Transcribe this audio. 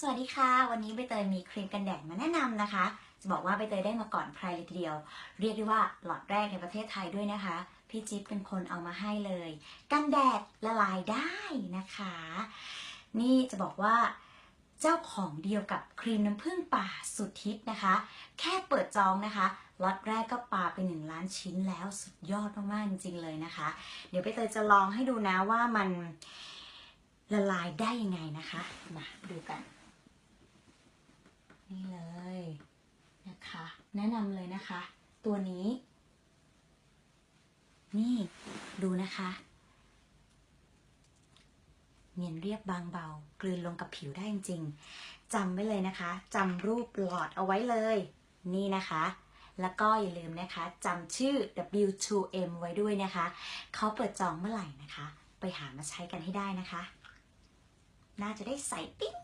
สวัสดีค่ะ วันนี้ใบเตยมีครีมกันแดดมาแนะนำนะคะ จะบอกว่าใบเตยได้มาก่อนใครเลยทีเดียว เรียกได้ว่าหลอดแรกในประเทศไทยด้วยนะคะ พี่จิ๊บเป็นคนเอามาให้เลย กันแดดละลายได้นะคะ นี่จะบอกว่าเจ้าของเดียวกับครีมน้ำผึ้งป่าสุดฮิตนะคะ แค่เปิดจองนะคะล็อตแรกก็ปาไปหนึ่งล้านชิ้นแล้วสุดยอดมากๆจริงๆเลยนะคะ เดี๋ยวใบเตยจะลองให้ดูนะว่ามันละลายได้ยังไงนะคะ มาดูกันเลย นะคะ แนะนำเลยนะคะ ตัวนี้ นี่ดูนะคะ เนียนเรียบบางเบา กลืนลงกับผิวได้จริงจำไว้เลยนะคะจำรูปหลอดเอาไว้เลย นี่นะคะแล้วก็อย่าลืมนะคะจำชื่อ W2M ไว้ด้วยนะคะ เขาเปิดจองเมื่อไหร่นะคะ ไปหามาใช้กันให้ได้นะคะ น่าจะได้ใส่ปิ๊ง